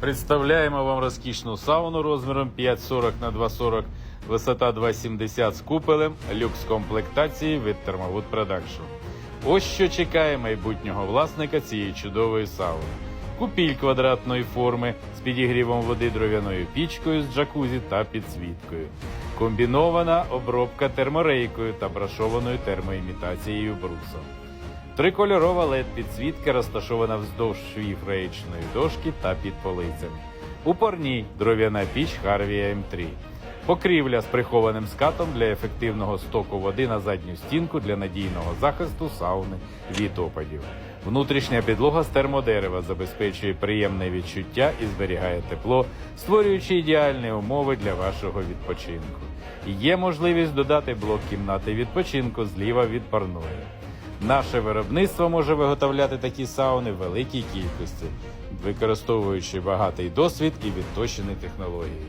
Представляємо вам розкішну сауну розміром 5,40 на 2,40, висота 2,70 з купелем, люкс комплектації від Thermowood Production. Ось що чекає майбутнього власника цієї чудової сауни. Купіль квадратної форми з підігрівом води дров'яною пічкою з джакузі та підсвіткою. Комбінована обробка терморейкою та брашованою термоімітацією брусом. Трикольорова led підсвітка розташована вздовж швів реєчної дошки та під полицями. У порній дров'яна піч Harvia M3. Покрівля з прихованим скатом для ефективного стоку води на задню стінку для надійного захисту сауни від опадів. Внутрішня підлога з термодерева забезпечує приємне відчуття і зберігає тепло, створюючи ідеальні умови для вашого відпочинку. Є можливість додати блок кімнати відпочинку зліва від парної. Наше виробництво може виготовляти такі сауни в великій кількості, використовуючи багатий досвід і відточені технології.